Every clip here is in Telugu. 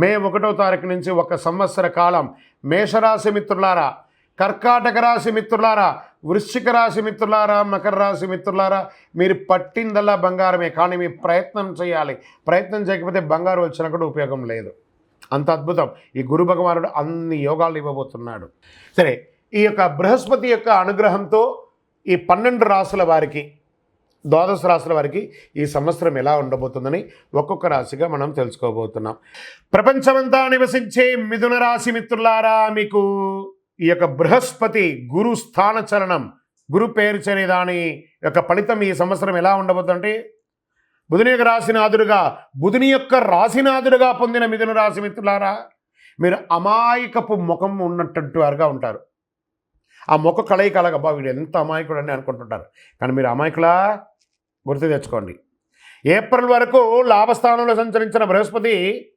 మే ఒకటో తారీఖు నుంచి ఒక సంవత్సర కాలం. మేషరాశి మిత్రులారా కర్కాటక రాశి మిత్రులారా వృశ్చిక రాశి మిత్రులారా మకర రాశి మిత్రులారా మీరు పట్టిందల్లా బంగారమే కానీ మీ ప్రయత్నం చేయాలి. ప్రయత్నం చేయకపోతే బంగారం వచ్చినా కూడా ఉపయోగం లేదు. అంత అద్భుతం. ఈ గురు భగవానుడు అన్ని యోగాలు ఇవ్వబోతున్నాడు. సరే ఈ యొక్క బృహస్పతి యొక్క అనుగ్రహంతో ఈ పన్నెండు రాసుల వారికి ద్వాదశ రాశుల వారికి ఈ సంవత్సరం ఎలా ఉండబోతుందని ఒక్కొక్క రాశిగా మనం తెలుసుకోబోతున్నాం. ప్రపంచమంతా నివసించే మిథున రాశి మిత్రులారా మీకు ఈ యొక్క బృహస్పతి గురు స్థాన చలనం గురు పేరు చనే దాని యొక్క ఫలితం ఈ సంవత్సరం ఎలా ఉండబోతుందంటే బుధుని యొక్క రాశినాథుడుగా బుధుని యొక్క రాశినాథుడుగా పొందిన మిథున రాశి మిత్రులారా మీరు అమాయకపు ముఖం ఉన్నట్టు వారుగా ఉంటారు. ఆ మొక్క కలయిక కలగబ్బా వీడు ఎంత అమాయకుడు అని అనుకుంటుంటారు. కానీ మీరు అమాయకులా? గుర్తు తెచ్చుకోండి. ఏప్రిల్ వరకు లాభస్థానంలో సంచరించిన బృహస్పతి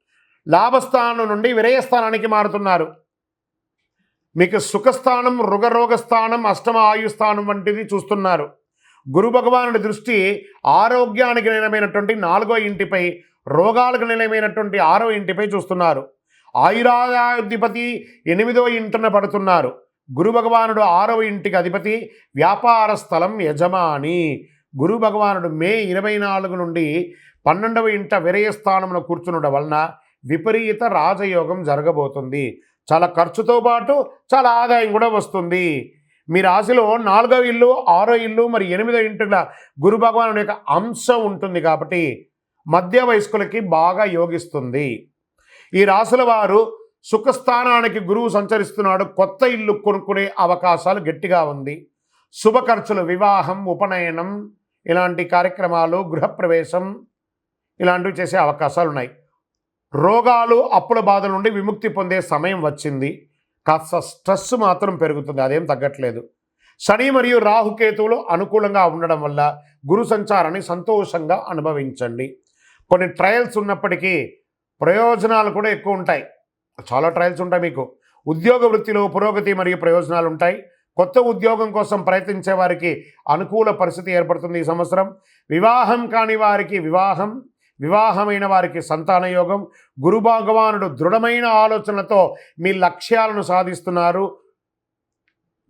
లాభస్థానం నుండి విరయస్థానానికి మారుతున్నారు. మీకు సుఖస్థానం రుగరోగస్థానం అష్టమ ఆయుస్థానం వంటిది చూస్తున్నారు. గురు భగవానుడి దృష్టి ఆరోగ్యానికి నిలమైనటువంటి నాలుగో ఇంటిపై రోగాలకు నిలమైనటువంటి ఆరో ఇంటిపై చూస్తున్నారు. ఆయురాధిపతి ఎనిమిదో ఇంటిన పడుతున్నారు. గురు భగవానుడు ఆరవ ఇంటికి అధిపతి వ్యాపార స్థలం యజమాని. గురు భగవానుడు మే ఇరవై నాలుగు నుండి పన్నెండవ ఇంట విరయస్థానంలో కూర్చునడం వలన విపరీత రాజయోగం జరగబోతుంది. చాలా ఖర్చుతో పాటు చాలా ఆదాయం కూడా వస్తుంది. మీ రాశిలో నాలుగో ఇల్లు ఆరో ఇల్లు మరి ఎనిమిదో ఇంటిల గురు భగవానుడి యొక్క అంశం ఉంటుంది కాబట్టి మధ్య వయస్కులకి బాగా యోగిస్తుంది. ఈ రాశుల వారు సుఖస్థానానికి గురువు సంచరిస్తున్నాడు. కొత్త ఇల్లు కొనుక్కునే అవకాశాలు గట్టిగా ఉంది. శుభ ఖర్చులు వివాహం ఉపనయనం ఇలాంటి కార్యక్రమాలు గృహప్రవేశం ఇలాంటివి చేసే అవకాశాలు ఉన్నాయి రోగాలు అప్పుల బాధ నుండి విముక్తి పొందే సమయం వచ్చింది. కాస్త స్ట్రెస్ మాత్రం పెరుగుతుంది. అదేం తగ్గట్లేదు. శని మరియు రాహుకేతువులు అనుకూలంగా ఉండడం వల్ల గురు సంచారాన్ని సంతోషంగా అనుభవించండి. కొన్ని ట్రయల్స్ ఉన్నప్పటికీ ప్రయోజనాలు కూడా ఎక్కువ ఉంటాయి. చాలా ట్రయల్స్ ఉంటాయి మీకు. ఉద్యోగ వృత్తిలో పురోగతి మరియు ప్రయోజనాలు ఉంటాయి. కొత్త ఉద్యోగం కోసం ప్రయత్నించే వారికి అనుకూల పరిస్థితి ఏర్పడుతుంది ఈ సంవత్సరం. వివాహం కాని వారికి వివాహం వివాహమైన వారికి సంతాన యోగం. గురు భగవానుడు దృఢమైన ఆలోచనలతో మీ లక్ష్యాలను సాధిస్తున్నారు.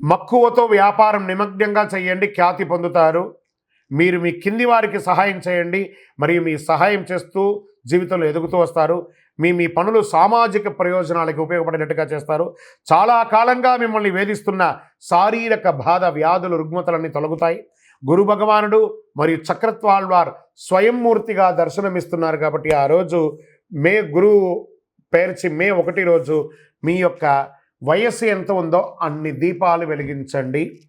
మక్కువతో వ్యాపారం నిమగ్నంగా చేయండి ఖ్యాతి పొందుతారు. మీరు మీ కింది వారికి సహాయం చేయండి మరియు మీ సహాయం చేస్తూ జీవితంలో ఎదుగుతూ వస్తారు. మీ మీ పనులు సామాజిక ప్రయోజనాలకు ఉపయోగపడేటట్టుగా చేస్తారు. చాలా కాలంగా మిమ్మల్ని వేధిస్తున్న శారీరక బాధ వ్యాధులు రుగ్మతలన్నీ తొలగుతాయి. గురు భగవానుడు మరియు చక్రత్వాల్వార్ స్వయంమూర్తిగా దర్శనమిస్తున్నారు కాబట్టి ఆ రోజు మే గురువు పేర్చి మే ఒకటి రోజు మీ యొక్క వయస్సు ఎంత ఉందో అన్ని దీపాలు వెలిగించండి.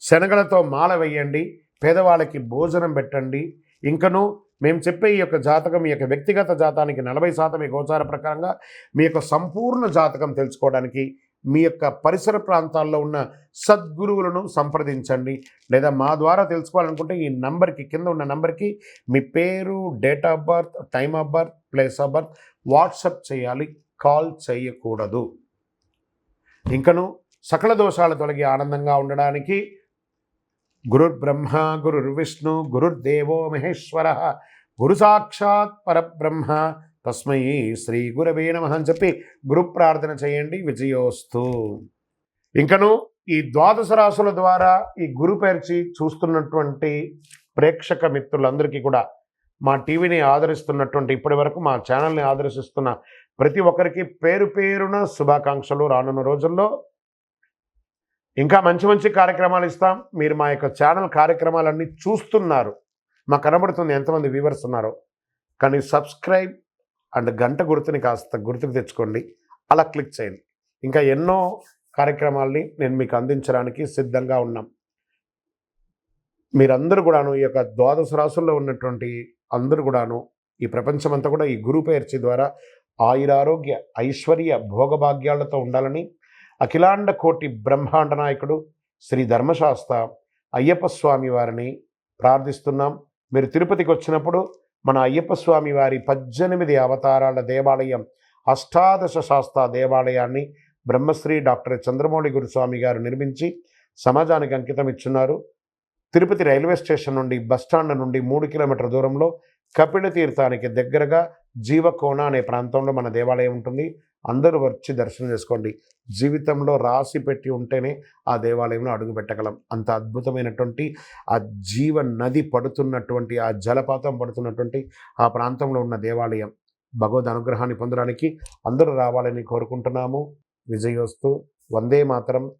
శనగలతో మాల వేయండి. పేదవాళ్ళకి భోజనం పెట్టండి. ఇంకను మేము చెప్పే ఈ యొక్క జాతకం ఈ యొక్క వ్యక్తిగత జాతానికి నలభై శాతం ఈ గోచార ప్రకారంగా మీ యొక్క సంపూర్ణ జాతకం తెలుసుకోవడానికి మీ యొక్క పరిసర ప్రాంతాల్లో ఉన్న సద్గురువులను సంప్రదించండి. లేదా మా ద్వారా తెలుసుకోవాలనుకుంటే ఈ నంబర్కి కింద ఉన్న నంబర్కి మీ పేరు date of birth time of birth place of birth WhatsApp చేయాలి. కాల్ చేయకూడదు. ఇంకను సకల దోషాలు తొలగి ఆనందంగా ఉండడానికి గురుర్బ్రహ్మ బ్రహ్మ విష్ణు గురుర్దేవో మహేశ్వర గురు సాక్షాత్ పరబ్రహ్మ. తస్మై శ్రీ గురవే నమ అని చెప్పి గురు ప్రార్థన చేయండి విజయోస్తు. ఇంకను ఈ ద్వాదశ రాసుల ద్వారా ఈ గురు పేర్చి చూస్తున్నటువంటి ప్రేక్షక మిత్రులందరికీ కూడా మా టీవీని ఆదరిస్తున్నటువంటి ఇప్పటి వరకు మా ఛానల్ని ఆదర్శిస్తున్న ప్రతి ఒక్కరికి పేరు పేరున శుభాకాంక్షలు రానున్న రోజుల్లో. ఇంకా మంచి మంచి కార్యక్రమాలు ఇస్తాం. మీరు మా యొక్క ఛానల్ కార్యక్రమాలన్నీ చూస్తున్నారు. మాకు కనబడుతుంది ఎంతమంది వ్యూవర్స్ ఉన్నారో. కానీ సబ్స్క్రైబ్ అండ్ గంట గుర్తుని కాస్త గుర్తుకు తెచ్చుకోండి. అలా క్లిక్ చేయండి. ఇంకా ఎన్నో కార్యక్రమాల్ని నేను మీకు అందించడానికి సిద్ధంగా ఉన్నాం. మీరందరూ కూడాను ఈ యొక్క ద్వాదశ రాసుల్లో ఉన్నటువంటి అందరూ కూడాను ఈ ప్రపంచమంతా కూడా ఈ గురు పేర్చి ద్వారా ఆయురారోగ్య ఐశ్వర్య భోగభాగ్యాలతో ఉండాలని అఖిలాండ కోటి బ్రహ్మాండ నాయకుడు శ్రీ ధర్మశాస్త్ర అయ్యప్ప స్వామి వారిని ప్రార్థిస్తున్నాం. మీరు తిరుపతికి వచ్చినప్పుడు మన అయ్యప్ప స్వామి వారి పద్దెనిమిది అవతారాల దేవాలయం అష్టాదశ శాస్త్ర దేవాలయాన్ని బ్రహ్మశ్రీ డాక్టర్ చంద్రమౌళి గురుస్వామి గారు నిర్మించి సమాజానికి అంకితం ఇచ్చున్నారు. తిరుపతి రైల్వే స్టేషన్ నుండి బస్టాండ్ నుండి మూడు కిలోమీటర్ల దూరంలో కపిల తీర్థానికి దగ్గరగా జీవకోన అనే ప్రాంతంలో మన దేవాలయం ఉంటుంది. అందరూ వచ్చి దర్శనం చేసుకోండి. జీవితంలో రాసి పెట్టి ఉంటేనే ఆ దేవాలయంలో అడుగు పెట్టగలం అంత అద్భుతమైనటువంటి ఆ జీవ నది పడుతున్నటువంటి ఆ జలపాతం పడుతున్నటువంటి ఆ ప్రాంతంలో ఉన్న దేవాలయం. భగవద్ అనుగ్రహాన్ని పొందడానికి అందరూ రావాలని కోరుకుంటున్నాము. విజయోస్తు వందే మాత్రం.